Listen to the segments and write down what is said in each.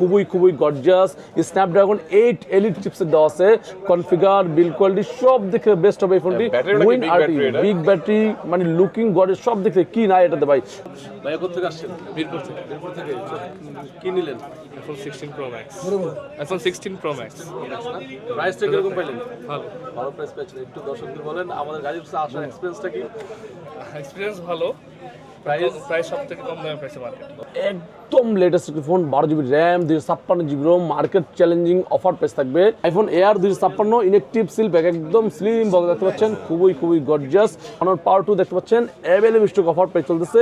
খুবই খুবই gorgeous Snapdragon eight elite চিপসের দেওয়া আছে। কনফিগার বিল কোয়ালিটি সব দেখে বেস্ট হবে এই ফোনটি উইন আরটি বিগ ব্যাটারি মানে লুকিং গডের সব দেখে কি না এটাতে ভাই? ভাই কোথা থেকে আসছেন? মিরপুর থেকে। মিরপুর থেকে কি নিলেন? IPhone sixteen pro max iPhone sixteen pro max প্রাইসটা কীরকম পাইলেন? ভালো। ভালো প্রাইস পেয়েছেন। একটু দর্শকদের বলেন আমাদের গাড়ির আসার এক্সপিরিয়েন্সটা কি? এক্সপিরিয়েন্স ভালো। প্রাইস প্রায় সব থেকে কম দামে পাইছে মার্কেট একদম লেটেস্ট একটি ফোন বারো জিবি র্যাম দুইশো ছাপ্পান্ন GB ROM market challenging offer price থাকবে। আইফোন এয়ার দুইশো ছাপ্পান্ন ইনেকটিভ সিল ব্যাগ একদম স্লিম বক্স দেখতে পাচ্ছেন খুবই খুবই গর্জাস অনার পাওয়ার টু দেখতে পাচ্ছেন অ্যাভেলেবল স্টক অফার প্রাইস চলতেছে।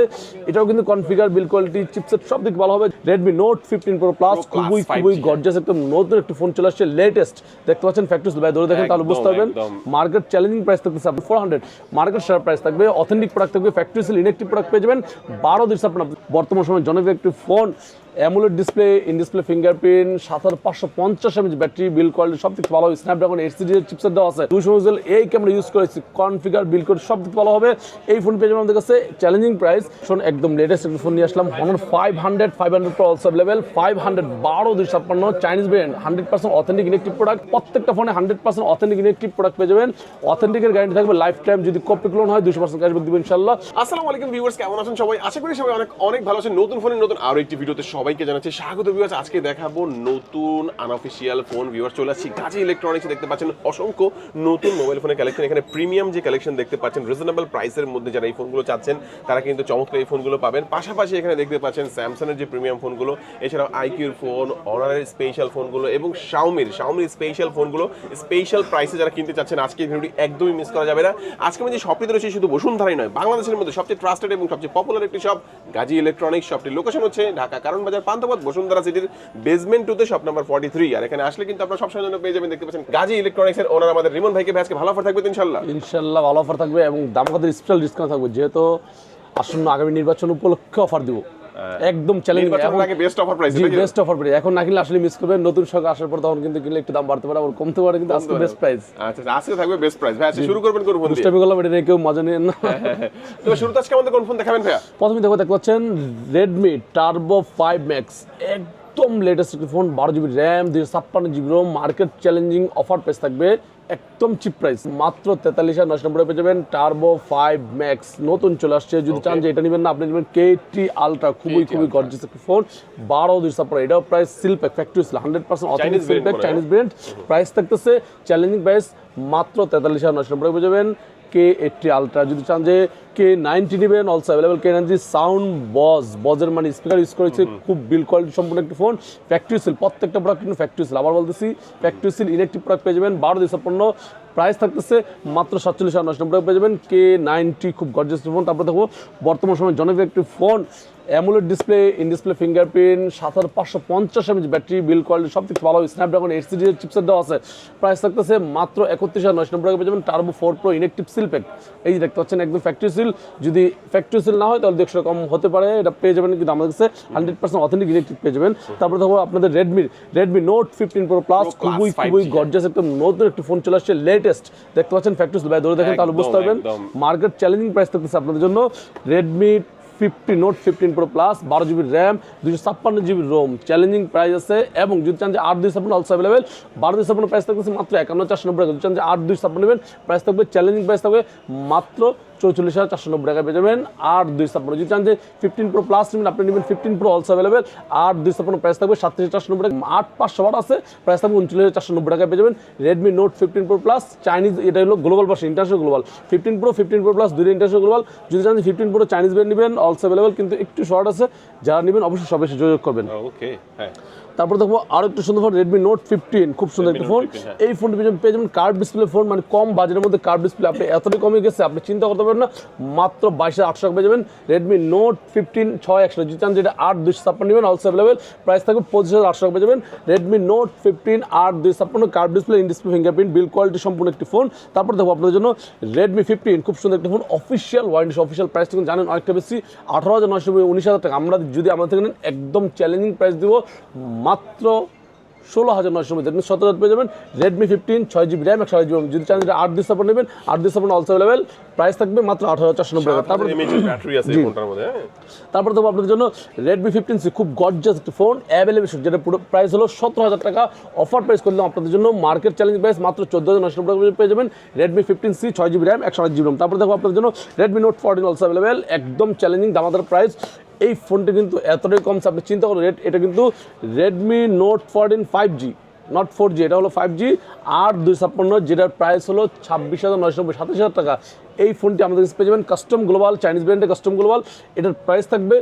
এটাও কিন্তু কনফিগার বিল কোয়ালিটি চিপসেট সব দিক ভালো হবে। Redmi note fifteen pro plus খুবই খুবই গর্জাস একদম নতুন একটি ফোন চলে আসছে লেটেস্ট দেখতে পাচ্ছেন ফ্যাক্টরিস ভাই ধরে দেখেন তাহলে বুঝতে পারবেন। মার্কেট চ্যালেঞ্জিং প্রাইস থাকতেছে আপনার four hundred market share price থাকবে অথেন্টিক প্রোডাক্ট থাকবে ফ্যাক্টরি সেল ইনেকটিভ প্রোডাক্ট পেয়ে যাবেন বারো দিন আপনার বর্তমান সময় জনপ্রিয় একটি phone phone AMOLED display in display fingerprint সাত হাজার পাঁচশো পঞ্চাশ এমএচ ব্যাটারি বিল কোয়ালিটি সব থেকে ভালো স্ন্যাপড্রাগন এইট সিরিজের চিপসেট দেওয়া আছে। দুশো মেগাপিক্সেল এই ক্যামেরা ইউজ করেছি কনফিগার বিল কোয়ালিটি সব থেকে ভালো হবে। এই ফোন পেয়ে আমাদের কাছে চ্যালেঞ্জিং প্রাইস শোন, একদম লেটেস্ট একটা ফোন নিয়ে আসলাম Honor five hundred five hundred pro also available five hundred বারো দুই ছাপ্পান্ন Chinese brand hundred percent authentic electric product প্রত্যেকটা ফোনে hundred percent authentic electric product পেয়ে যাবেন। অথেন্টিকের গ্যারান্টি থাকবে লাইফ টাইম যদি কপি ক্লোন হয় দুশো পার্সেন্ট ক্যাশব্যাক দিবেন ইনশাল্লাহ আসসালামু আলাইকুম ভিউয়ার্স কেমন আছেন সবাই? আশা করি সবাই অনেক অনেক ভালো আছেন। নতুন ফোনের নতুন আরও একটি ভিডিওতে সবাইকে জানাচ্ছি স্বাগত ভিউয়ার্স আজকে দেখাবো নতুন আনঅফিসিয়াল ফোন ভিউয়ার্স চলে আসছি গাজী ইলেকট্রনিক্স দেখতে পাচ্ছেন অসংখ্য নতুন মোবাইল ফোনের কালেকশন এখানে প্রিমিয়াম যে কালেকশন দেখতে পাচ্ছেন রিজনেবল প্রাইসের মধ্যে যারা এই ফোনগুলো চাচ্ছেন, তারা কিন্তু চমৎকার এই ফোনগুলো পাবেন। পাশাপাশি এখানে দেখতে পাচ্ছেন স্যামসাংয়ের যে প্রিমিয়াম ফোনগুলো এছাড়াও আইকিউর ফোন অনারের স্পেশাল ফোনগুলো এবং শাওমির শাওমির স্পেশাল ফোনগুলো স্পেশাল প্রাইসে যারা কিনতে চাচ্ছেন আজকে ভিডিওটি একদমই মিস করা যাবে না। আজকে আমি যে শপটিতে রয়েছে, শুধু বসুন্ধরাই নয়, বাংলাদেশের মধ্যে সবচেয়ে ট্রাস্টেড এবং সবচেয়ে পপুলার একটি শপ গাজী ইলেকট্রনিক্স শপটির লোকেশন হচ্ছে ঢাকা। কারণ বাজার পান্থপথ বসুন্ধরা সিটির বেসমেন্ট টুতে শপ নাম্বার ফর্টি থ্রি আর এখানে আসলে কিন্তু আপনার সবসময় জন্য পেয়ে যাবেন, দেখতে পাচ্ছেন গাজী ইলেকট্রনিক্সের ওনার আমাদের রিমন ভাইকে ভাই আজকে ভালো অফার থাকবে ইনশাল্লাহ? ইনশাল্লাহ ভালো অফার থাকবে এবং দাম কত স্পেশাল ডিসকাউন্ট থাকবে, যেহেতু আসন্ন আগামী নির্বাচন উপলক্ষে অফার দিব। একদম চ্যালেঞ্জ নির্বাচনের আগে বেস্ট অফার প্রাইস জি বেস্ট অফার পেয়ে এখন না কিনলে আসলে মিস করবেন নতুন আসার পর তখন কিন্তু কিনলে একটু দাম বাড়তে পারে আবার কমতে পারে কিন্তু আজকে বেস্ট প্রাইস আচ্ছা আচ্ছা, আজকে থাকবে বেস্ট প্রাইস ভাই আজকে শুরু করবেন কোন ফোন দিয়ে? দুষ্টামি করলাম এটা নিয়ে কেউ মজা নিয়ে না। তো শুরুতে আজকে আমাদের কোন ফোন দেখাবেন ভাইয়া? প্রথমে দেখো দেখতে পাচ্ছেন রেডমি টার্বো ফাইভ ম্যাক্স একদম লেটেস্ট ফোন বারো জিবি র্যাম দুশো ছাপ্পান্ন GB ROM market challenging offer price থাকবে। একদম চিপ প্রাইস মাত্র তেতাল্লিশ হাজার নশো নব্বই পেয়ে যাবেন টার্বো ফাইভ ম্যাক্স নতুন চলে আসছে। যদি চান যে এটা নেবেন না আপনি নেবেন কে টি আলট্রা খুবই খুবই গর্জিস একটি ফোন বারো দুই সাপোর্ট এটাও প্রাইস সিলপ্যাক ফ্যাক্টরি ছিল হান্ড্রেড পার্সেন্ট অথেন্টিক সিল্প চাইনিজ ব্র্যান্ড প্রাইস থাকতেছে চ্যালেঞ্জিং প্রাইস মাত্র তেতাল্লিশ হাজার নশো নব্বই পেয়ে যাবেন কে এইটটি আলট্রা যদি চান যে কে নাইনটি নেবেন also available K ninety sound বজ বজের মানে স্পিকার ইউজ করেছে খুব বিল কোয়ালিটি সম্পূর্ণ একটি ফোন ফ্যাক্টরি সিল প্রত্যেকটা প্রোডাক্ট কিন্তু ফ্যাক্টরি সিল আবার বলতেছি ফ্যাক্টরি সিল ইলেকট্রিক প্রোডাক্ট পেয়ে যাবেন বারো দুই ছাপ্পান্ন প্রাইস থাকতেছে মাত্র সাতচল্লিশ হাজার নশো নব্বই পেয়ে যাবেন কে নাইনটি খুব গর্জিয়াস ফোন তারপরে দেখো বর্তমান সময় জনপ্রিয় একটি phone AMOLED display in display fingerprint সাত হাজার পাঁচশো পঞ্চাশ এমএচ ব্যাটারি বিল কোয়ালিটি সব থেকে ভালো স্ন্যাপড্রাগন এইট সিরিজের চিপসেট দেওয়া আছে প্রাইস থাকতেছে মাত্র একত্রিশ হাজার নয়শো নব্বই টাকা পেয়ে যাবেন turbo four pro inactive seal pack এই দেখতে পাচ্ছেন একদম ফ্যাক্টরি সিল যদি ফ্যাক্টরি সিল না হয় তাহলে দেখশো কম হতে পারে এটা পেয়ে যাবেন কিন্তু আমাদের কাছে হান্ড্রেড পার্সেন্ট অথেন্টিক ইলেকট্রিক পেয়ে যাবেন। তারপরে দেখো আপনাদের Redmi Redmi note fifteen pro plus খুবই খুবই গর্জাস একদম নতুন একটি ফোন চলে আসছে লেটেস্ট দেখতে পাচ্ছেন ফ্যাক্টরি সিল ভাই ধরে দেখেন তাহলে বুঝতে পারবেন। মার্কেট চ্যালেঞ্জিং প্রাইস থাকতেছে আপনাদের জন্য। Redmi fifty note fifteen pro plus বারো জিবি র্যাম দুশো ছাপ্পান্ন জিবি রোম চ্যালেঞ্জিং প্রাইস আছে এবং যদি চান যে আট দুই ছাপ্পান্ন অলসো অ্যাভেলেবেল বারো দুই ছাপ্পান্ন প্রাইস থাকতেছে মাত্র একান্ন চারশো নব্বই যদি চান যে আট দুই ছাপ্পান্ন নেবেন প্রাইস থাকবে চ্যালেঞ্জিং প্রাইস থাকবে মাত্র চৌচল্লিশ হাজার চারশো নব্বই টাকা পেয়ে যাবেন। আট দুই ছাপ্পান্ন যদি চান যে ফিফটিন প্রো প্লাস নেবেন আপনি নেবেন ফিফটিন প্রো অলসো অ্যাভেলেবেল আট দুই ছাপ্পান্ন প্রাইস থাকবে সাতত্রিশ চারশো নব্বই টাকা। আট পাঁচশো বার আছে প্রাইস থাকবে উনচল্লিশ হাজার চারশো নব্বই টাকা পেয়ে যাবেন। Redmi note fifteen pro plus Chinese এটা হলো global version international global fifteen pro fifteen pro plus দুটো ইন্টারন্যাশনাল গ্লোবাল যদি চান যে ফিফটিন প্রো চাইনিজ ব্র্যান্ড নেবেন অলসো অ্যাভেলেবেল কিন্তু একটু শর্ট আছে যারা নেবেন অবশ্যই সবাই যোগাযোগ করবেন। ওকে হ্যাঁ। তারপর দেখব আরও একটু সুন্দর ফোন রেডমি নোট ফিফটিন খুব সুন্দর একটা ফোন 15, হ্যাঁ। এই ফোনটি পেয়ে যাবেন- পেয়ে যাবেন কার্ভ ডিসপ্লে ফোন মানে কম বাজেটের মধ্যে কার্ভ ডিসপ্লে আপনি এতটাই কমে গেছে আপনি চিন্তা করতে পারবেন না। মাত্র বাইশ হাজার আটশো পেয়ে যাবেন। রেডমি নোট ফিফটিন ছয় একশো যদি চান, যেটা আট দুইশো ছাপ্পান্ন নেবেন অলসো অ্যাভেলেবেল প্রাইস থাকবে পঁচিশ হাজার আটশো পেয়ে যাবেন। রেডমি নোট ফিফটিন আট দুই ছাপ্পান্ন curve display in display fingerprint build quality সম্পূর্ণ একটি ফোন তারপর দেখো আপনাদের জন্য রেডমি ফিফটিন খুব সুন্দর একটি phone official warranty official price কিন্তু জানেন অনেকটা বেশি, আঠারো হাজার নয়শো উনিশ হাজার টাকা। আমরা যদি আমাদের থেকে নেন, একদম চ্যালেঞ্জিং প্রাইস দিব। মাত্র ষোলো হাজার নয়শো মধ্যে। আপনি সতেরো হাজার পেয়ে যাবেন। রেডমি ফিফটিন ছয় জিবি র্যাম একশো জিবি যদি চান যেটা আট দিন নেবেন আট সাপোর্ট অলসো অ্যাভেলেবেল প্রাইস থাকবে মাত্র আঠারো হাজার চারশো নব্বই টাকা। তারপর মধ্যে হ্যাঁ। আপনাদের জন্য রেডমি ফিফটিন সি খুব গর্জাস একটি ফোন অ্যাভেলেবেল যেটা পুরো প্রাইস হলো সতেরো হাজার টাকা। অফার প্রাইস করলাম আপনাদের জন্য। মার্কেট চ্যালেঞ্জ প্রাইস মাত্র চোদ্দ হাজার নশো টাকা পেয়ে যাবেন। রেডমি ফিফটিন সি ছয় জিবি র্যাম একশো আট জিবি র্যাম তারপর দেখো আপনাদের জন্য Redmi note fourteen also available একদম চ্যালেঞ্জিং দামাদার প্রাইস এই ফোনটি কিন্তু এতটাই কমছে আপনি চিন্তা করুন রেট এটা কিন্তু Redmi note fourteen five G not four G এটা হলো ফাইভ জি আর দুই ছাপ্পান্ন, যেটার প্রাইস হলো ছাব্বিশ হাজার নয়শো নব্বই, সাতাশ হাজার টাকা। এই ফোনটি আমাদের কাছে পেয়ে যাবেন কাস্টম গ্লোবাল চাইনিজ ব্র্যান্ডের কাস্টম গ্লোবাল এটার প্রাইস থাকবে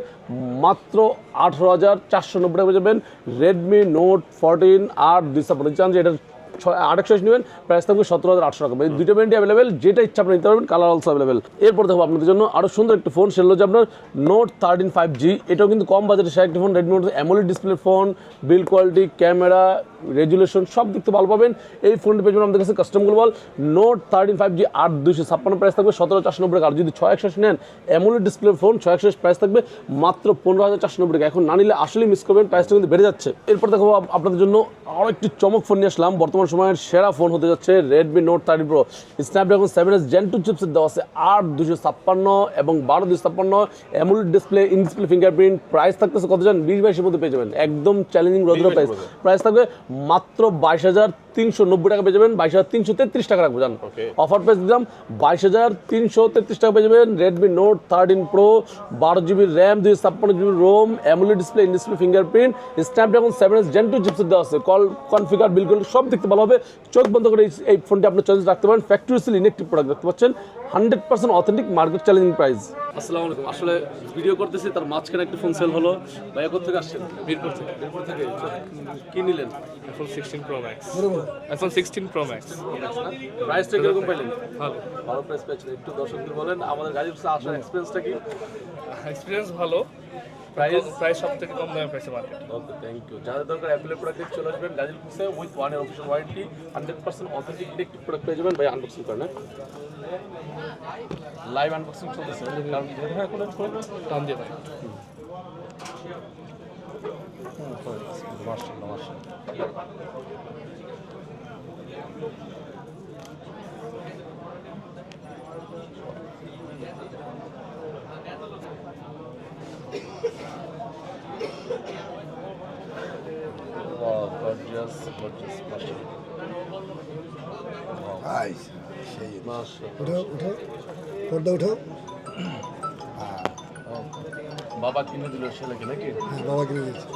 মাত্র আঠারো হাজার চারশো নব্বই টাকা পেয়ে যাবেন রেডমি নোট ফোরটিন আর দুই ছাপ্পান্ন চান যে এটার ছয় আট একশো নেবেন প্রাইস থাকবে সতেরো হাজার আটশো টাকা। এই দুটো ব্র্যান্ডই অ্যাভেলেবেল যেটা ইচ্ছা আপনি নিতে পারবেন কালার অলসো অ্যাভেলেবেল এরপর দেখো আপনাদের জন্য আরও সুন্দর একটা ফোন হলো যে আপনার নোট থার্টিন ফাইভ জি এটাও কিন্তু কম বাজেটের সে একটা phone Redmi note AMOLED display phone build quality camera resolution সব দিক থেকে ভালো পাবেন। এই ফোনটি পেয়ে আমাদের কাছে custom global note thirteen five G আট দুশো ছাপ্পান্ন প্রাইস থাকবে সতেরো চারশো নব্বই টাকা। আর যদি ছয় একশো নেন অ্যামোলেড ডিসপ্লে ফোন ছয় একশো প্রাইস থাকবে মাত্র পনেরো হাজার চারশো নব্বই টাকা। এখন না নিলে আসলেই মিস করবেন প্রাইসটা কিন্তু বেড়ে যাচ্ছে। এরপর দেখো আপনাদের জন্য আরও একটি চমক ফোন নিয়ে আসলাম, বর্তমান সময়ের সেরা ফোন হতে যাচ্ছে Redmi note thirty pro Snapdragon seven S gen two চিপসের দেওয়া আছে আট দুশো ছাপ্পান্ন এবং বারো দুশো ছাপ্পান্ন। AMOLED display in display fingerprint price থাকতেছে কত জান বিশ বাইশের মধ্যে পেয়ে যাবেন। একদম চ্যালেঞ্জিং রোদ্র প্রাইস প্রাইস থাকবে মাত্র বাইশ হাজার তিনশো নব্বই টাকা পেয়ে যাবেন বাইশ হাজার তিনশো তেত্রিশ টাকা রাখব জান। অফার প্রাইস দিলাম বাইশ হাজার তিনশো তেত্রিশ টাকা পেয়ে যাবেন রেডমি নোট থার্টিন প্রো বারো জিবি র্যাম দুই ছাপ্পান্ন GB ROM AMOLED display in display fingerprint Snapdragon seven S gen two চিপসের দেওয়া আছে কল কনফিগার বিলকুল সব দেখতে ভালো হবে। চোখ বন্ধ করে এই- ফোনটি আপনি চয়েস রাখতে পারেন ফ্যাক্টরি সিল ইনেকটিভ প্রোডাক্ট দেখতে পাচ্ছেন hundred percent authentic market challenging price আসসালামু আলাইকুম। আসলে ভিডিও করতেছি তার মাঝখানে একটা ফোন সেল হলো। ভাই এখন থেকে আসছেন? মিরপুর থেকে। এরপর থেকে। কি নিলেন? IPhone sixteen pro max iPhone sixteen pro max প্রাইসটা কীরকম পাইলেন? ভালো। ভালো প্রাইস পেয়েছেন একটু দর্শকদের বলেন আমাদের গাড়ির আসার এক্সপিরিয়েন্সটা কি? এক্সপিরিয়েন্স ভালো। প্রাইস প্রাইস সব থেকে কম দামে পাইছে মার্কেট ওকে থ্যাংক ইউ যাদের দরকার অ্যাপেলের প্রোডাক্ট চলে আসবেন গাজীর কুসে উইথ ওয়ানের official warranty hundred percent authentic electric product পেয়ে যাবেন। ভাই আনবক্সিং করেন লাইভ আনবক্সিং চলতেছে। কারণ যেটা দিয়ে ভাই। মার্শাল্লাহ মার্শাল্লাহ আই সেই মাশাআল্লাহ। উঠো উঠো পর্দা উঠো বাবা কিনে দিল ছেলেকে নাকি বাবা কিনে দিয়েছে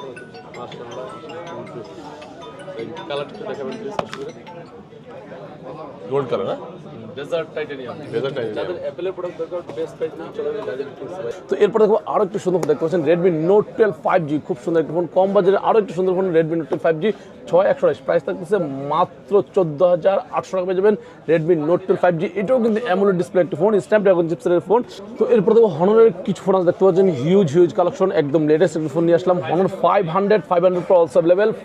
মাশাআল্লাহ এই কালারটা দেখাবেন প্লিজ গোল্ড কালার হ্যাঁ ডেজার্ট টাইটানিয়াম Desert titanium। যাদের অ্যাপেলের প্রোডাক্ট দরকার বেস্ট প্রাইস নিয়ে চলে যাবেন গাজীপুর কিংস ভাই। তো এরপর দেখো আরও একটু সুন্দর ফোন দেখতে পাচ্ছেন জি খুব সুন্দর একটা ফোন কম বাজারে আরও একটু সুন্দর ফোন টুয়েলভ ফাইভ জি ছয় একশো প্রাইস থাকতেছে মাত্র চোদ্দ হাজার আটশো টাকা পেয়ে যাবেন Redmi note twelve five G এটাও কিন্তু অ্যামোলেড ডিসপ্লে একটা ফোন স্ন্যাপড্রাগন চিপসের ফোন তো এরপর দেখো হনরের কিছু ফোন দেখতে পাচ্ছেন হিউজ হিউজ কালেকশন একদম লেটেস্ট একটা ফোন নিয়ে আসলাম। Five hundred five hundred pro also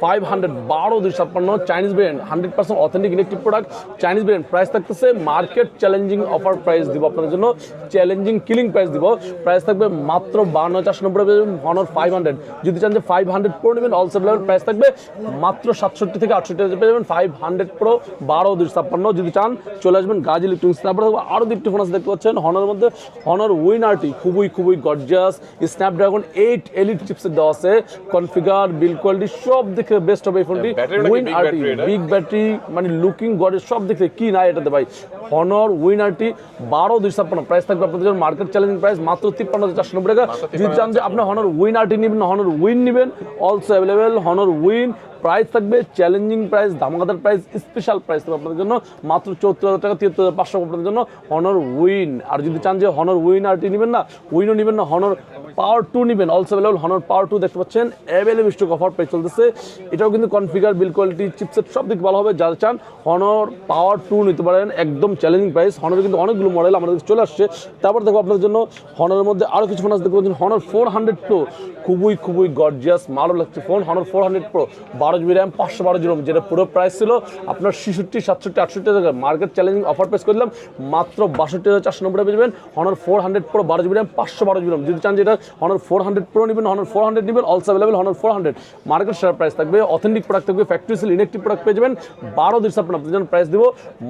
five hundred বারো দুই ছাপ্পান্ন Chinese brand hundred percent authentic electric product Chinese brand price থাকতেছে মার্কেট চ্যালেঞ্জিং অফার প্রাইস দিব আপনাদের জন্য চ্যালেঞ্জিং কিলিং প্রাইস দিব প্রাইস থাকবে মাত্র বান্ন চারশো নব্বই হনর ফাইভ হান্ড্রেড যদি চান যে ফাইভ হান্ড্রেড প্রো নেবেন অলসো অ্যাভেলেবেল প্রাইস থাকবে মাত্র সাতষট্টি থেকে আটষট্টি হাজার পেয়ে যাবেন ফাইভ হান্ড্রেড প্রো বারো, দুই ছাপ্পান্ন যদি চান, চলে আসবেন গাজ ইলেকট্রনিক্স তারপরে দেখব আরও দুটি ফোন আছে দেখতে পাচ্ছেন হনার মধ্যে হনার উইন আরটি খুবই খুবই গর্জাস স্ন্যাপড্রাগন এইট এলিট চিপসের দেওয়া আছে। কনফিগার বিল কোয়ালিটি সব দেখে বেস্ট হবে এই ফোনটি উইন আরটি বিগ ব্যাটারি মানে লুকিং গডের সব দেখে কি না এটাতে ভাই? হনর উইন আরটি বারো দুই ছাপ্পান্ন প্রাইস থাকবে আপনাদের জন্য মার্কেট চ্যালেঞ্জিং প্রাইস মাত্র তিপ্পান্ন হাজার চারশো নব্বই টাকা। যদি চান যে আপনি হনর উইন আরটি নেবেন হনর উইন নেবেন also available Honor win price থাকবে চ্যালেঞ্জিং প্রাইস দামাকাদার প্রাইস স্পেশাল প্রাইস থাকবে আপনাদের জন্য মাত্র চৌত্রিশ হাজার টাকা তিয়াত্তর হাজার পাঁচশো আপনাদের জন্য হনর উইন আর যদি চান যে হনর উইন আরটি নেবেন না উইনও নেবেন না হনর পাওয়ার টু নেবেন also available Honor power two দেখতে পাচ্ছেন। অ্যাভেলেবল স্টক অফার প্রাইস চলতেছে। এটাও কিন্তু কনফিগার বিল কোয়ালিটি চিপসেট সব দিক ভালো হবে, যারা চান হনর পাওয়ার টু নিতে পারেন, একদম চ্যালেঞ্জিং প্রাইস হনর কিন্তু অনেকগুলো মডেল আমাদের চলে আসছে। তারপর দেখো আপনাদের জন্য হনরের মধ্যে আরও কিছু ফোন আছে। দেখতে পাচ্ছেন হনর ফোর হান্ড্রেড প্রো খুবই খুবই গর্জিয়াস ভালো লাগছে phone Honor four hundred pro বারো জিবি র্যাম পাঁচশো বারো জিবি যেটা পুরো প্রাইস ছিল আপনার ছেষট্টি, সাতষট্টি, আটষট্টি হাজার মার্কেট চ্যালেঞ্জিং অফার প্রেস করলাম, মাত্র বাষট্টি হাজার চারশো নব্বই পেয়ে হনার ফোর হান্ড্রেড প্রো বারো জিবি র্যাম পাঁচশো বারো জিবি যদি চান যেটা হনার ফোর হান্ড্রেড প্রো নেবেন হনার ফোর হান্ড্রেড নেবেন also available Honor four hundred market share price থাকবে অথেন্টিক প্রোডাক্ট থাকবে ফ্যাক্টরি সেল ইলেকট্রিক প্রোডাক্ট পেয়ে যাবেন। বারো দিন আপনার আপনাদের জন্য প্রাইস দেবো,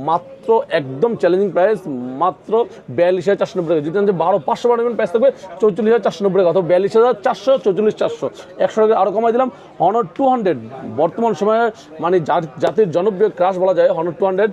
মাত্র একদম চ্যালেঞ্জিং প্রাইস মাত্র বিয়াল্লিশ হাজার চারশো নব্বই টাকা। যদি চান যে বারো, পাঁচশো বারো নেবেন প্রাইস থাকবে চৌচল্লিশ হাজার চারশো নব্বই টাকা, অথবা বিয়াল্লিশ হাজার চারশো চৌচল্লিশ চারশো। একশো টাকা আরও কমাই দিলাম। হনর টু হান্ড্রেড বর্তমান সময়ে মানে জাতির জনপ্রিয় ক্রাশ বলা যায় হনর টু হান্ড্রেড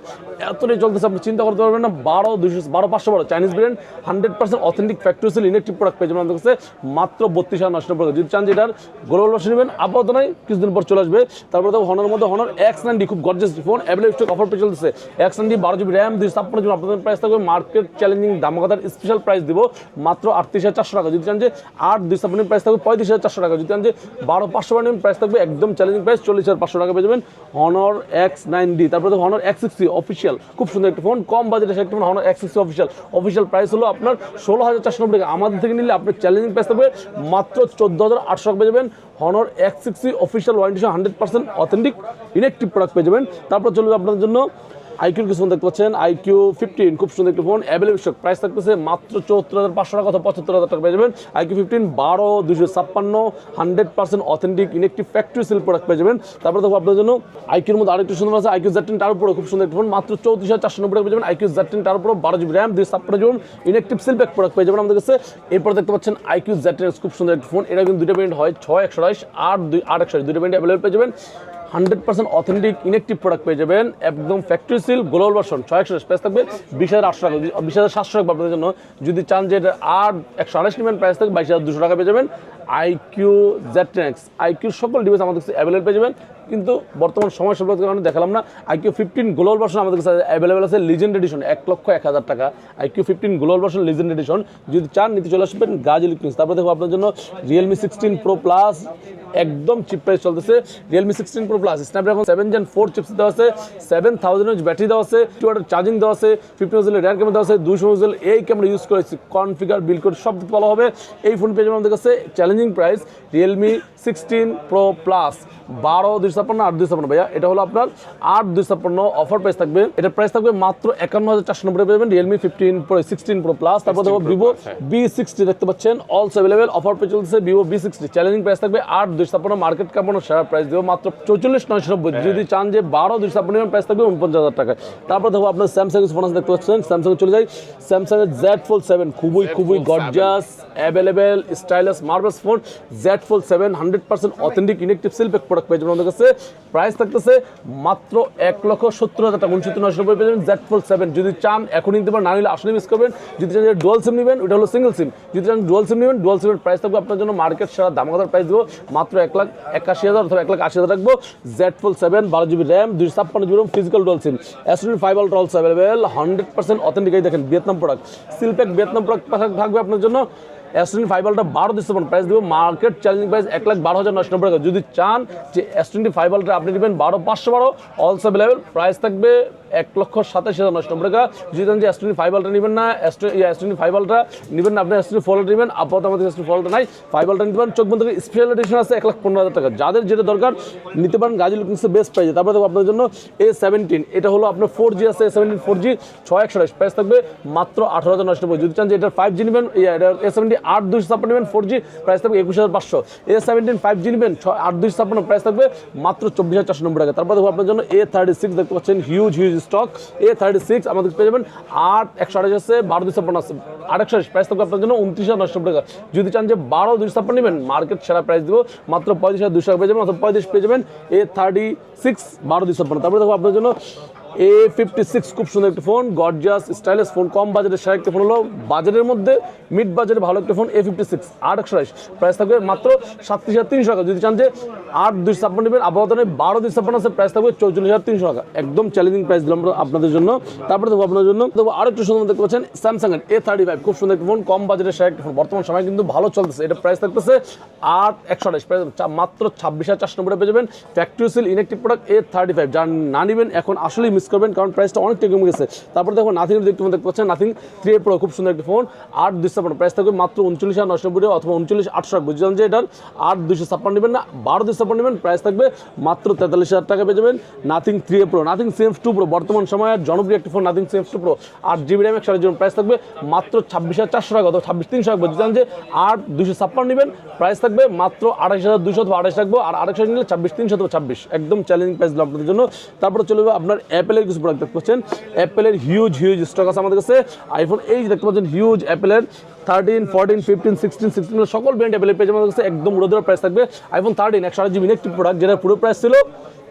এতটাই চলতেছে, আপনি চিন্তা করতে পারবেন না। বারো দুশো বারো, পাঁচশো বারো Chinese brand hundred percent authentic factory seal electric product পেয়ে যাবেন কাছে। মাত্র বত্রিশ হাজার নব্বই টাকা। যদি চান যে এটার গ্লোবাল ভার্সন নেবেন, আপাতত নয় কিছুদিন পর চলে আসবে। তারপরে তো হনার মধ্যে হনার এক্স নাইনটি খুব gorgeous phone available stock offer পেয়ে চলতেছে। এক্স নাইনটি বারো জিবি র্যাম দুই ছাপ্পান্ন জিবি আপনাদের প্রাইস থাকবে। মার্কেট চ্যালেঞ্জিং দামাকাতার স্পেশাল প্রাইস দিব। মাত্র আটত্রিশ হাজার চারশো টাকা। যদি চান যে আট দুই ছাপ্পান্ন প্রাইস থাকবে, পঁয়ত্রিশ হাজার চারশো টাকা। যদি চান যে বারো পাঁচশো নেবেন প্রাইস থাকবে একদম চ্যালেঞ্জিং প্রাইস চল্লিশ হাজার পাঁচশো টাকা পেয়ে যাবেন হনর এক্স নাইন ডি তারপরে তো হনর এক্স সিক্সটি অফিসিয়াল খুব সুন্দর একটা ফোন কম বাজেটে একটা phone Honor X sixty official official price হলো আপনার ষোলো হাজার চারশো নব্বই টাকা। আমাদের থেকে নিলে আপনার চ্যালেঞ্জিং প্রাইস থাকবে মাত্র চোদ্দ হাজার আটশো টাকা পেয়ে যাবেন। Honor X sixty official warranty hundred percent authentic electric product পেয়ে যাবেন। তারপর চলবে আপনাদের জন্য আইকিউর কিছু ফোন দেখতে পাচ্ছেন। আইকিউ ফিফটিন খুব সুন্দর একটি ফোন অ্যাভেলেবল স্টক প্রাইস থাকতেছে মাত্র চৌত্তর হাজার পাঁচশো টাকা অথবা পঁচাত্তর হাজার টাকা পেয়ে যাবেন। আইকিউ ফিফটিন বারো দুশো ছাপ্পান্ন hundred percent authentic electric factory seal product পেয়ে যাবেন। তারপরে দেখো আপনার জন্য আইকিউর মধ্যে আরেকটু সুন্দর আছে, আইকিউ জেটিন তার উপরে খুব সুন্দর একটি ফোন, মাত্র চৌত্রিশ হাজার চারশো নব্বই টাকা পেয়ে যাবেন। আইকিউ জেটিন তার উপরে বারো জিবি র্যাম দুই ছাপ্পান্ন GB electric seal pack product পেয়ে যাবেন আমাদের কাছে। এরপর দেখতে পাচ্ছেন আইকিউ জেটিন খুব সুন্দর একটি ফোন, এটা কিন্তু দুটো ব্যান্ড হয়, ছয় একশো আট দুই আট একশো দুটো ব্যান্ড অ্যাভেলেবল পেয়ে যাবেন। Hundred percent authentic inactive product পেয়ে যাবেন। একদম ফ্যাক্টরি সিল গ্লোবাল ভার্সন ছয় একশো প্রাইস থাকবে, বিশ হাজার আটশো টাকা। বিশ হাজার সাতশো টাকা আপনাদের জন্য, যদি চান যে এটা আট একশো আড়াইশ নিবেন প্রাইস থাকবে, বাইশ হাজার দুশো টাকা পেয়ে যাবেন। আইকিউ জেটেক্স আইকিউ সকল ডিভাইস আমাদের কাছে অ্যাভেলেবল পেয়ে যাবেন। কিন্তু বর্তমান সময় স্বল্পতার কারণে দেখালাম না। আইকিউ ফিফটিন গ্লোবাল ভার্সন আমাদের কাছে অ্যাভেলেবল আছে লিজেন্ড এডিশন এক লক্ষ এক হাজার টাকা। IQOO fifteen global version legend edition যদি চান, নিতে চলে আসবেন গাজ ইলেকট্রনিক্স তারপরে দেখো আপনার জন্য রিয়েলমি সিক্সটিন প্রো প্লাস একদম চিপ প্রাইস চলতেছে। Realme sixteen pro plus Snapdragon seven gen four chips দেওয়া আছে সেভেন থাউজেন্ড ব্যাটারি দেওয়া আছে টু হান্ড্রেড চার্জিং দেওয়া আছে ফিফটি ওজেল রেয়ার ক্যামেরা দেওয়া আছে দুশো ওজেল এই ক্যামেরা ইউজ করেছি কনফিগার বিল করে সব ভালো হবে। এই ফোন পেয়ে যাবেন আমাদের কাছে challenging price Realme sixteen pro plus বারো দুই ছাপ্পান্ন আট দুই ছাপ্পান্ন ভাইয়া। এটা হলো আপনার আট দুই ছাপ্পান্ন অফার প্রাইস থাকবে। এটার প্রাইস থাকবে মাত্র একান্ন হাজার চারশো নব্বই পেয়ে যাবেন। Realme fifteen pro sixteen pro plus তারপর দেখো ভিভো বি সিক্সটি দেখতে পাচ্ছেন। অলসো অ্যাভেলেবেল অফার পেয়ে চলছে Vivo V sixty challenging price থাকবে আট দুই ছাপ্পান্ন। মার্কেট কাপানো সেরা প্রাইস দেবো মাত্র চৌচল্লিশ নয়শো নব্বই। যদি চান যে বারো দুই ছাপ্পান্ন প্রাইস থাকবে উনপঞ্চাশ হাজার টাকা তারপর দেখো আপনার স্যামসাং ফোন দেখতে পাচ্ছেন। স্যামসাং চলে যাই। স্যামসাং এর জেড ফোল সেভেন খুবই খুবই gorgeous available stylus marvels phone Z fold seven hundred percent authentic inactive seal pack product পেয়ে যাবেন আমাদের কাছে। প্রাইস থাকতেছে মাত্র এক লক্ষ সত্তর হাজার টাকা, উনসত্তর নয়শো নব্বই পেয়ে যাবেন জেড ফোল সেভেন যদি চান এখন নিতে পারেন, না নিলে আসলে মিস করবেন। যদি চান ডুয়াল সিম নেবেন, ওটা হলো সিঙ্গেল সিম যদি চান ডুয়াল সিম নেবেন ডুয়াল সিমের প্রাইস থাকবে আপনার জন্য মার্কেট সারা দামাকাদার প্রাইস দেবো। মাত্র এক লাখ একাশি হাজার অথবা এক লাখ আশি হাজার রাখব। জেড ফোল সেভেন বারো জিবি র্যাম দুই ছাপ্পান্ন GB physical dual SIM accident five ultra also available hundred percent authentic দেখেন Vietnam product seal pack Vietnam product থাকবে আপনার জন্য অ্যাস্ট্রেন ফাইভ আলট্রা বারো দিচ্ছে প্রাইস দেবো মার্কেট চ্যালেঞ্জিং প্রাইস এক লাখ বারো হাজার নশো নব্বই টাকা। যদি চান যে এস আলট্রা আপনি নেবেন বারো, পাঁচশো বারো অলসো অ্যাভেলেবেল প্রাইস থাকবে এক লক্ষ সাতাশ হাজার নব্বই টাকা যদি যে এস ফাইভ আলট্রা নেবেন না এস ফাইভ আলট্রা নেবেন না, আপনি এস ফোর নেবেন আপাতত আমাদের এস ফোর নাই ফাইভ আলট্রা নিতে পারেন। চোখ বন্ধ স্পেশাল এডিশন আছে, এক লাখ পনেরো হাজার টাকা। যাদের যেটা দরকার, নিতে পারেন। গাজী লুকিংসে বেস্ট প্রাইজে তারপরে আপনার জন্য এ সেভেন্টিন এটা হলো আপনার ফোর জি আছে এ সেভেন্টিন ফোর জি ছয় একশো প্রাইস থাকবে মাত্র আঠারো হাজার নব্বই যদি চান যে এটা ফাইভ জি নেবেন এ সেভেন্টি আট দুইশো ছাপ্পান্ন নেবেন ফোর জি প্রাইস থাকবে একুশ হাজার পাঁচশো। এ সেভেন্টিন ফাইভ জি নেবেন, ছয়, আট দুইশো ছাপ্পান্ন প্রাইস থাকবে মাত্র চব্বিশ হাজার চারশো নব্বই টাকা। তারপর দেখো আপনার জন্য এ থার্টি সিক্স দেখতে পাচ্ছেন huge huge stock A thirty six আমাদের পেয়ে যাবেন আট, একশো আঠাশ আছে, বারো দুশো আছে। আট একশো প্রাইস থাকবে আপনার জন্য উনত্রিশ হাজার নশো টাকা। যদি চান যে বারো দুশো ছাপ্পান্ন নেবেন মার্কেট সেরা প্রাইস দেবো, মাত্র পঁয়ত্রিশ হাজার দুশো টাকা পেয়ে যাবেন অথবা পঁয়ত্রিশ পেয়ে যাবেন এ থার্টি সিক্স বারো দুশো ছাপ্পান্ন তারপরে দেখো আপনার জন্য এ ফিফটি সিক্স খুব সুন্দর একটি ফোন গর্জিয়াস স্টাইলিশ ফোন কম বাজেটের সেরা একটি ফোন হলো। বাজারের মধ্যে মিড বাজারে ভালো একটি ফোন এ ফিফটি সিক্স আট একশো আঠাশ প্রাইস থাকবে মাত্র সাতত্রিশ হাজার তিনশো টাকা। যদি চান যে আট দুই ছাপ্পান্ন নেবেন নেই বারো দুই ছাপ্পান্ন আছে প্রাইস থাকবে চৌচল্লিশ হাজার তিনশো টাকা। একদম চ্যালেঞ্জিং প্রাইস দিলাম আপনাদের জন্য। তারপরে দেখব আপনার জন্য দেখব আরও একটু সুন্দর দেখতে পাচ্ছেন স্যামসাং এর এ থার্টি ফাইভ খুব সুন্দর একটি ফোন কম বাজেটের সেরা একটি ফোন বর্তমান সময় কিন্তু ভালো চলতেছে। এটা প্রাইস থাকতেছে আট, একশো আঠাশ প্রাইস মাত্র ছাব্বিশ হাজার চারশো নব্বই পেয়ে যাবেন। ফ্যাক্টরি সিল ইনেকটিভ প্রোডাক্ট এ থার্টি ফাইভ যা না নেবেন, এখন আসলেই মিস মিস করবেন, কারণ প্রাইসটা অনেকটা কমে গেছে। তারপর দেখো নাথিং দেখতে দেখতে পাচ্ছেন নাথিং থ্রি প্রো খুব সুন্দর একটা ফোন আট দুশো ছাপ্পান্ন। প্রাইস থাকবে মাত্র উনচল্লিশ হাজার নশো নব্বই অথবা উনচল্লিশ আটশো। বুঝলাম যে এটার আট দুশো ছাপ্পান্ন নেবেন না, বারো দুশো ছাপ্পান্ন নেবেন। প্রাইস থাকবে মাত্র তেতাল্লিশ হাজার টাকা পেয়ে যাবেন nothing three pro nothing CF two pro বর্তমান সময়ের জনপ্রিয় একটি phone nothing CF two pro আট জিবি র্যাম একশো জন্য প্রাইস থাকবে মাত্র ছাব্বিশ হাজার চারশো টাকা অথবা ছাব্বিশ তিনশো টাকা। বুঝলাম যে আট দুশো ছাপ্পান্ন নেবেন প্রাইস থাকবে মাত্র আড়াইশ হাজার দুশো অথবা আড়াইশ রাখব, আর আড়াইশো নিলে ছাব্বিশ তিনশো অথবা ছাব্বিশ। একদম চ্যালেঞ্জিং প্রাইস আপনাদের জন্য। তারপরে চলে যাবে আপনার অ্যাপেলের কিছু প্রোডাক্ট দেখতে পাচ্ছেন। অ্যাপেলের হিউজ হিউজ স্টক আছে আমাদের কাছে। আইফোন এই যে দেখতে পাচ্ছেন হিউজ অ্যাপেলের thirteen fourteen fifteen sixteen sixteen সকল ব্র্যান্ড অ্যাপেলের পেয়ে আমাদের কাছে। একদম উড়োদুরা প্রাইস থাকবে। আইফোন থার্টিন একশো আট জিবি একটি প্রোডাক্ট যেটা পুরো প্রাইস ছিল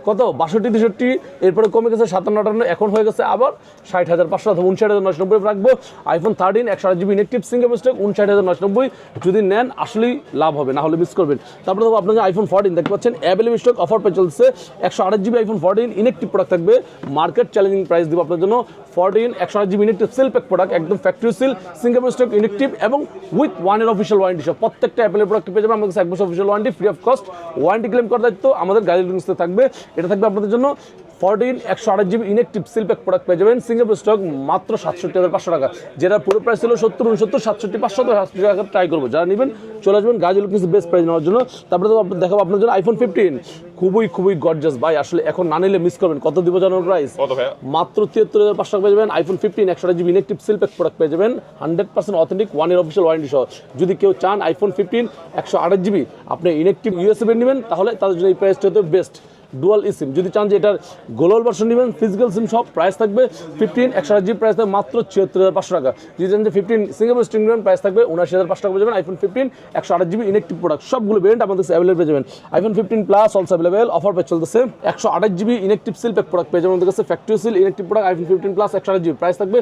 কত? বাষট্টি, তেষট্টি, এরপরে কমে গেছে সাতান্ন, আটান্ন, এখন হয়ে গেছে আবার ষাট হাজার পাঁচশো অথবা উনষাট হাজার নশো নব্বই রাখব। আইফোন থার্টিন একশো আট জিবি ইনেকটিভ সিঙ্গেল মিস্টেক উনষাট হাজার নশো নব্বই। যদি নেন, আসলেই লাভ হবে, না হলে মিস করবেন। তারপরে দেখো আপনাদের আইফোন ফোরটিন দেখতে পাচ্ছেন অ্যাভেলেবল স্টক অফার পেয়ে চলছে। একশো আট GB iPhone fourteen inactive product থাকবে। মার্কেট চ্যালেঞ্জিং প্রাইস দিব আপনার জন্য। ফোরটিন একশো আট GB inactive seal pack product একদম factory seal single stock inactive এবং উইথ ওয়ানের অফিসিয়াল ওয়ারেন্টি সব প্রত্যেকটা অ্যাপেলের প্রোডাক্ট পেয়ে যাবেন। আমাদের এক বছর official warranty free of cost warranty claim করার দায়িত্ব আমাদের গাড়ি থাকবে। এটা থাকবে আপনাদের জন্য ফোরটিন একশো আট GB inactive seal pack product পেয়ে যাবেন। সিঙ্গাপুর স্টক মাত্র সাতষট্টি হাজার পাঁচশো টাকা। যেটা পুরো প্রাইস ছিল সত্তর উনসত্তর সাতষট্টি পাঁচশো সাতষট্টি টাকা ট্রাই করব। যারা নেবেন চলে আসবেন গাড়ি লিঙ্কস বেস্ট প্রাইস নেওয়ার জন্য। তারপরে তো দেখাবো আপনার জন্য আইফোন ফিফটিন খুবই খুবই গর্জাস ভাই। আসলে এখন না নিলে মিস করবেন। কত দিব জানার প্রাইস মাত্র তিয়াত্তর হাজার পাঁচশো টাকা পেয়ে যাবেন। আইফোন ফিফটিন একশো GB inactive seal pack product পেয়ে যাবেন। Hundred percent authentic one year official warranty সহ। যদি কেউ চান আইফোন ফিফটিন একশো আঠাশ জিবি আপনি ইনেকটিভ ইউএসএ নেবেন তাহলে তাদের জন্য এই প্রাইসটা হতে বেস্ট ডুয়াল সিম যদি চান যে এটার গ্লোবাল ভার্সন নেবেন ফিজিক্যাল সিম সব প্রাইস থাকবে ফিফটিন একশো আট জিবি প্রাইস থাকবে, মাত্র ছিয়াত্তর হাজার পাঁচশো টাকা। যদি চান যে ফিফটিন সিঙ্গেল স্ট্রিং নেবেন প্রাইস থাকবে, উনআশি হাজার পাঁচশো টাকা যাবেন। আইফোন ফিফটিন একশো আট জিবি ইনেকটিভ প্রোডাক্ট সবগুলো ভেরিয়েন্ট আমাদের অ্যাভেলেবল পেয়ে যাবেন। IPhone fifteen plus also available offer পেয়ে চলতেছে। একশো আঠাশ GB inactive seal pack product পেয়ে যাবেন আমাদের কাছে। Factory seal inactive product iPhone fifteen plus একশো আঠাশ জিবি প্রাইস থাকবে,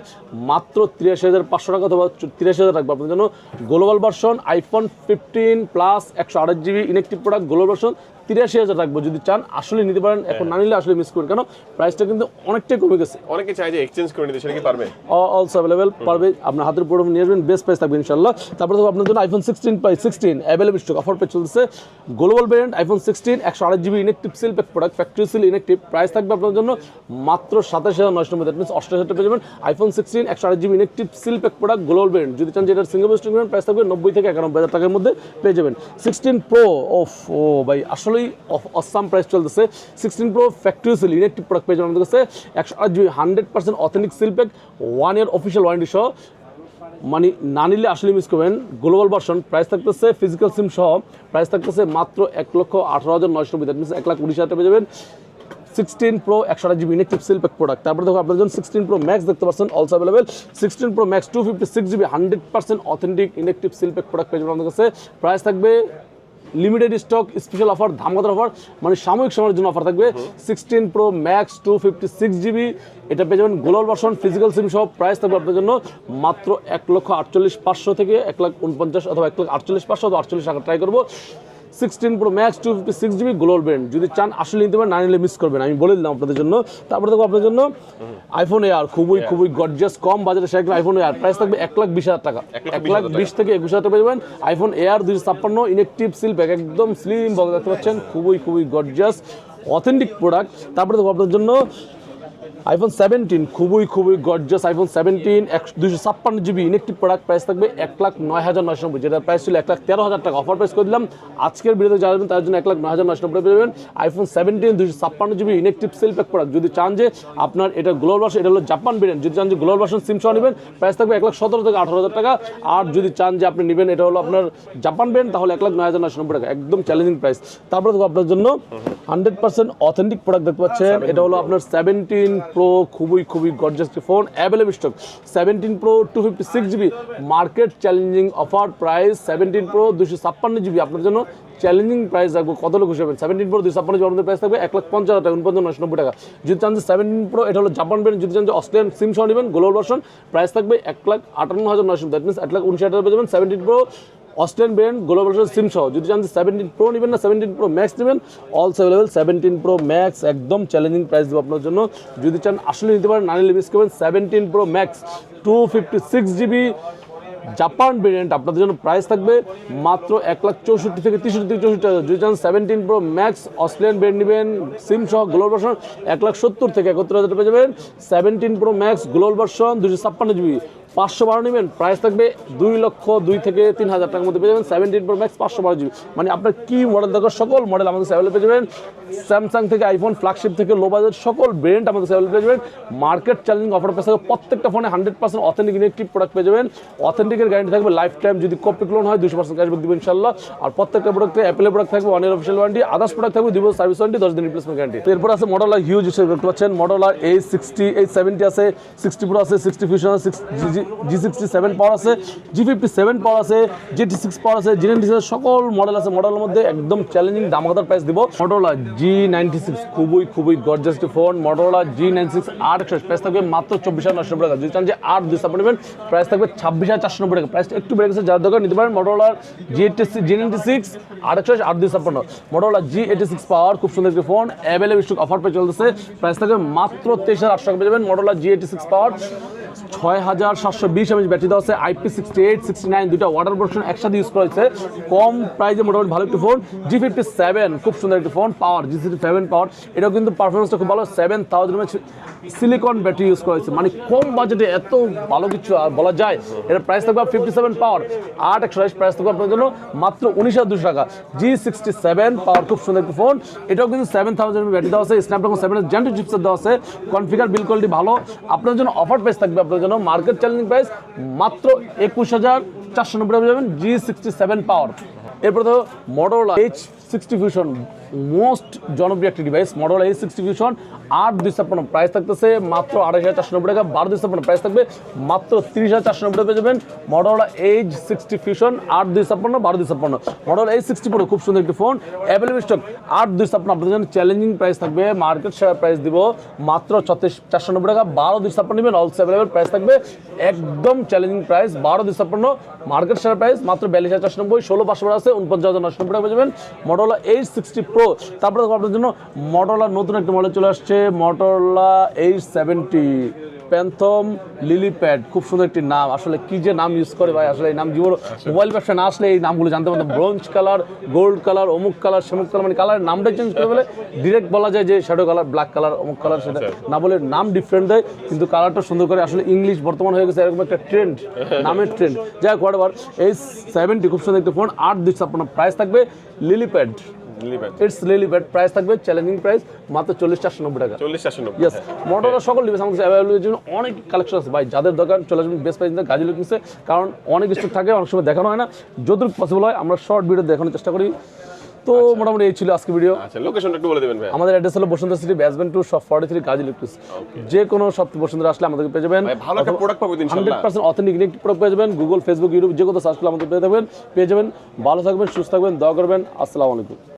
মাত্র তিরাশি হাজার পাঁচশো টাকা অথবা তিরাশি হাজার রাখব আপনার জন্য global version iPhone fifteen plus একশো আঠাশ GB inactive product global version তিরাশি হাজার রাখব যদি চান আসলে নিতে পারেন। এখন না নিলে আসলে মিস করবেন। কেন? প্রাইসটা কিন্তু অনেকটাই কমে গেছে। অনেকে চাই যে এক্সচেঞ্জ করে নিতে সেটা কি পারবে? অলসো অ্যাভেলেবেল পারবে। আপনার হাতের উপর নিয়ে আসবেন বেস্ট প্রাইস থাকবে ইনশাল্লাহ তারপরে তো আপনার জন্য iPhone sixteen price sixteen available stock offer pay চলছে গ্লোবাল ভেরিয়েন্ট আইফোন সিক্সটিন একশো আট GB inactive seal pack product factory seal inactive price থাকবে আপনার জন্য মাত্র সাতাশ হাজার নয়শো দ্যাট মিনস অষ্টাশ হাজার পেয়ে যাবেন। আইফোন সিক্সটিন একশো আট GB inactive seal pack product global variant যদি চান যে এটার সিঙ্গেল স্টক প্রাইস থাকবে নব্বই থেকে একানব্বই হাজার টাকার মধ্যে পেয়ে যাবেন। সিক্সটিন প্রো ওফ ও ভাই আসলেই অসাম প্রাইস চলতেছে। Sixteen pro factory seal inactive product পেয়ে যাবেন আমাদের কাছে। একশো আট GB hundred percent authentic seal pack one year official warranty সহ। মানে না নিলে আসলে মিস করবেন। গ্লোবাল ভার্সন প্রাইস থাকতেছে ফিজিক্যাল সিম সহ। প্রাইস থাকতেছে মাত্র এক লক্ষ আঠারো হাজার নয়শো নব্বই দ্যাট মিনস এক লাখ উনিশ হাজার পেয়ে যাবেন। সিক্সটিন প্রো একশো আট GB inactive seal pack product তারপরে দেখো আপনার জন্য সিক্সটিন প্রো ম্যাক্স দেখতে পাচ্ছেন also available sixteen pro max two fifty six GB hundred percent authentic inactive seal pack product পেয়ে যাবেন আমাদের কাছে। প্রাইস থাকবে লিমিটেড স্টক স্পেশাল অফার ধামাকাদার অফার মানে সাময়িক সময়ের জন্য অফার থাকবে। Sixteen pro max two fifty six GB এটা পেয়ে যাবেন গ্লোবাল ভার্সন ফিজিক্যাল সিম সহ প্রাইস থাকবে আপনার জন্য মাত্র এক লক্ষ আটচল্লিশ পাঁচশো থেকে এক লাখ উনপঞ্চাশ অথবা এক লাখ আটচল্লিশ পাঁচশো অথবা আটচল্লিশ টাকা ট্রাই করব। Sixteen pro max two fifty six GB global brand যদি চান আসলে নিতে পারেন না নিলে মিস করবেন। আমি বলে দিলাম আপনাদের জন্য। তারপরে দেখো আপনার জন্য আইফোন এয়ার খুবই খুবই গর্জিয়াস কম বাজারে সে আইফোন এয়ার প্রাইস থাকবে এক লাখ বিশ হাজার টাকা। এক লাখ বিশ থেকে একুশ হাজার টাকা পেয়ে যাবেন। আইফোন এয়ার দুইশো ছাপ্পান্ন ইনেকটিভ সিল প্যাক একদম স্লিম বক্স দেখতে পাচ্ছেন। খুবই খুবই গর্জিয়াস অথেন্টিক প্রোডাক্ট তারপরে দেখো আপনার জন্য আইফোন সেভেন্টিন খুবই খুবই গর্জাস আইফোন সেভেন্টিন এক দুশো ছাপ্পান্ন জিবি ইনেকটিভ প্রোডাক্ট প্রাইস থাকবে এক লাখ নয় হাজার নয়শো নব্বই যেটা প্রাইস ছিল এক লাখ তেরো হাজার টাকা। অফার প্রাইস করে দিলাম। আজকের ভিডিওতে যাবেন তার জন্য এক লাখ নয় হাজার নয়শো নব্বই পেয়ে আইফোন সেভেন্টিন দুশো ছাপ্পান্ন GB inactive seal pack product যদি চান যে আপনার এটা গ্লোবাল ভার্সন এটা হলো জাপান ভেরিয়েন্ট যদি চান যে গ্লোবাল ভার্সন সিম সহ নেবেন প্রাইস থাকবে এক লাখ সতেরো থেকে আঠারো হাজার টাকা। আর যদি চান যে আপনি নেবেন এটা হলো আপনার জাপান ভেরিয়েন্ট তাহলে এক লাখ নয় হাজার নয়শো নব্বই টাকা। একদম চ্যালেঞ্জিং প্রাইস তারপরে দেখো আপনার জন্য হান্ড্রেড পার্সেন্ট অথেন্টিক প্রোডাক্ট দেখতে পাচ্ছেন। এটা হলো আপনার সেভেন্টিন প্রো খুবই খুবই gorgeous phone available stock seventeen pro two fifty six GB market challenging offer price seventeen pro দুশো ছাপ্পান্ন জিবি আপনার জন্য চ্যালেঞ্জিং প্রাইস রাখব। কত লোক হিসেবে সেভেন্টিন প্রো দুশো ছাপ্পান্ন জিবি আপনাদের প্রাইস থাকবে, এক লাখ পঞ্চাশ টাকা উনপঞ্চাশ নব্বই টাকা। যদি চান যে সেভেন্টিন প্রো এটা হলো জাপান ব্র্যান্ড যদি চান যে অস্ট্রেলিয়ান সিম সহ নেবেন গ্লোবাল ভার্সন প্রাইস থাকবে এক লাখ আটান্ন হাজার নশো দ্যাট মিনস এক লাখ উনষাট হাজার পেয়ে যাবেন। Seventeen pro Australian brand global SIM সহ। যদি চান সেভেন্টিন প্রো নেবেন না সেভেন্টিন প্রো ম্যাক্স নেবেন। Also available seventeen pro max একদম চ্যালেঞ্জিং প্রাইস দেবো আপনার জন্য। যদি চান আসলে নিতে পারেন না নিলে মিস করবেন seventeen pro max two fifty six GB Japan variant আপনাদের জন্য প্রাইস থাকবে মাত্র এক লাখ চৌষট্টি থেকে তেষট্টি থেকে চৌষট্টি হাজার। যদি চান seventeen pro max Australian variant নেবেন সিম সহ গ্লোবাল ভার্সন এক লাখ সত্তর থেকে একাত্তর হাজার পেয়ে যাবেন। Seventeen pro max global version দুশো ছাপ্পান্ন জিবি পাঁচশো বারো নেবেন। প্রাইস থাকবে দুই লক্ষ দুই থেকে তিন হাজার টাকার মধ্যে পেয়ে যাবেন। সেভেন্টিন প্রো ম্যাক্স পাঁচশো বারো জিবি। মানে আপনার কি মডেল দরকার? সকল মডেল আমাদের অ্যাভেলেবল পেয়ে যাবেন। স্যামসাং থেকে আইফোন ফ্ল্যাগশিপ থেকে লো বাজেট সকল ব্র্যান্ড আমাদের অ্যাভেলেবল পেয়ে যাবেন। মার্কেট চ্যালেঞ্জিং অফার পেয়ে থাকবে প্রত্যেকটা ফোনে hundred percent authentic electric product পেয়ে যাবেন। অথেন্টিকের গ্যারান্টি থাকবে লাইফ টাইম যদি কপি ক্লোন হয় দুশো পার্সেন্ট ক্যাশব্যাক দিবেন ইনশাল্লাহ আর প্রত্যেকটা প্রোডাক্টে অ্যাপেলের প্রোডাক্ট থাকবে year official warranty others product থাকবে, দুই সার্ভিস ওয়ারেন্টি দশ দিন রিপ্লেসমেন্ট গ্যারান্টি এরপর আছে মডেল হিউজ হিসেবে দেখতে পাচ্ছেন। মডেল এই সিক্সটি এইট সেভেন্টি আছে সিক্সটি প্রো আছে সিক্সটি ফিউশন আছে জি সিক্সটি সেভেন পাওয়ার আছে জি ফিফটি সেভেন পাওয়ার আছে জিটি সিক্স পাওয়ার আছে জি নাইনটি সিক্স সকল মডেল আছে। মডেলের মধ্যে একদম চ্যালেঞ্জিং দামাদার প্রাইস দিব। মডেলা জি নাইনটি সিক্স খুবই খুবই gorgeous phone Motorola G nine six আট একশো প্রাইস থাকবে মাত্র চব্বিশ হাজার নশো টাকা। যদি চান যে আট দুই সাপোর্ট নেবেন প্রাইস থাকবে ছাব্বিশ হাজার চারশো নব্বই টাকা। প্রাইস একটু বেড়ে গেছে, যার দরকার নিতে পারেন মডেলার জি এইটি জি নাইনটি সিক্স আট একশো আট দুই ছাপ্পান্ন। মডেলা জি এইটি সিক্স পাওয়ার খুব সুন্দর একটি ফোন অ্যাভেলেবল স্টক অফার পেয়ে চলতেছে। প্রাইস থাকবে মাত্র তেইশ হাজার আটশো টাকা পেয়ে যাবেন মডেলা জি এইটি সিক্স পাওয়ার ছয় হাজার সাতশো বিশ এমএচ ব্যাটারি দেওয়া আছে IP sixty eight sixty nine দুটা ওয়াটার ভার্সন একসাথে ইউজ করা হয়েছে। কম প্রাইসে মোটামুটি ভালো একটি ফোন জি ফিফটি সেভেন খুব সুন্দর একটি phone power G sixty seven power এটাও কিন্তু পারফরমেন্সটা খুব ভালো seven thousand mAh silicon battery use করা হয়েছে। মানে কম বাজেটে এত ভালো কিছু আর বলা যায়। এটা প্রাইস থাকবে ফিফটি সেভেন পাওয়ার আট একশো প্রাইস থাকবে আপনার জন্য, মাত্র উনিশ হাজার দুশো টাকা। জি সিক্সটি সেভেন পাওয়ার খুব সুন্দর একটি ফোন এটাও কিন্তু সেভেন থাউজেন্ড ব্যাটারি দেওয়া আছে স্ন্যাপড্রাগন সেভেন জেন্টু চিপসের দেওয়া আছে কনফিগার বিল কোয়ালিটি ভালো। আপনার জন্য অফার প্রাইস থাকবে আপনার জন্য মার্কেট চ্যালেঞ্জিং প্রাইস মাত্র একুশ হাজার চারশো নব্বই যাবেন জি সিক্সটি সেভেন পাওয়ার এরপরে ধরো Motorola edge sixty fusion most জনপ্রিয় একটি device model edge sixty fusion আট দুই ছাপ্পান্ন প্রাইস থাকতেছে, মাত্র আড়াই হাজার চারশো নব্বই টাকা, বারো দুই ছাপ্পান্ন প্রাইস থাকবে, মাত্র তিরিশ হাজার চারশো নব্বই টাকা পেয়ে যাবেন মডেল এইচ সিক্সটি ফিউশন আট দুই ছাপ্পান্ন, বারো দুই ছাপ্পান্ন। মডেল এইচ সিক্সটি ফোর খুব সুন্দর একটি ফোন অ্যাভেলেবল স্টক আট দুই ছাপ্পান্ন, আপনাদের জন্য চ্যালেঞ্জিং প্রাইস থাকবে মার্কেট শেয়ার প্রাইস দিব, মাত্র ছত্রিশ চারশো নব্বই টাকা, বারো দুই ছাপ্পান্ন নেবেন অলস অ্যাভেলেবল প্রাইস থাকবে, একদম চ্যালেঞ্জিং প্রাইস বারো দুই ছাপ্পান্ন মার্কেট শেয়ার প্রাইস মাত্র বিয়াল্লিশ হাজার চারশো নব্বই, ষোলো পাঁচশো আছে, উনপঞ্চাশ হাজার নশো নব্বই টাকা পেয়ে যাবেন। মডেল এইচ সিক্সটি প্রো তারপরে দেখো আপনার জন্য মডেলার নতুন একটা মডেল চলে আসছে মডেলা এইচ সেভেন্টি প্যান্থম লিলিপ্যাড খুব সুন্দর একটি নাম। আসলে কি যে নাম ইউজ করে ভাই আসলে এই নাম জীবন মোবাইল ব্যবসা না আসলে এই নামগুলো জানতে পারতাম। ব্রোঞ্জ কালার গোল্ড কালার অমুক কালার সেমুক কালার মানে কালারের নামটা চেঞ্জ করে বলে ডিরেক্ট বলা যায় যে শ্যাডো কালার ব্ল্যাক কালার অমুক কালার সেটা না বলে নাম ডিফারেন্ট দেয় কিন্তু কালারটা সুন্দর করে আসলে ইংলিশ বর্তমান হয়ে গেছে এরকম একটা ট্রেন্ড নামের ট্রেন্ড যাই হোক হোয়াট এই সেভেন্টি খুব সুন্দর একটি ফোন আট দিচ্ছে আপনার প্রাইস থাকবে লিলিপ্যাড ইটস প্রাইস থাকবে চ্যালেঞ্জিং প্রাইস মাত্র চল্লিশ চারশো নব্বই টাকা। চল্লিশ চারশো নব্বই ইয়েস মোটরের সকল ডিভাইস আমাদের অ্যাভেলেবল জন্য অনেক কালেকশন আছে। ভাই যাদের দরকার চলে আসবেন বেস্ট প্রাইস গাজী কারণ অনেক স্টক থাকে অনেক সময় দেখানো হয় না। যতটুকু পসিবল হয় আমরা শর্ট ভিডিও দেখানোর চেষ্টা করি। তো মোটামুটি এই ছিল আজকে ভিডিও আচ্ছা লোকেশনটা একটু বলে দেবেন ভাই আমাদের অ্যাড্রেস হলো Bashundhara city two shop forty three Gazi electrics যে কোনো শপ বসুন্ধরা আসলে আমাদেরকে পেয়ে যাবেন। ভালো একটা product পাবো তো ইনশাল্লাহ। Hundred percent authentic electric product পেয়ে যাবেন। গুগল ফেসবুক ইউটিউব যে কোনো সার্চ করলে আমাদের পেয়ে যাবেন পেয়ে যাবেন। ভালো থাকবেন সুস্থ থাকবেন দোয়া করবেন। আসসালামু আলাইকুম।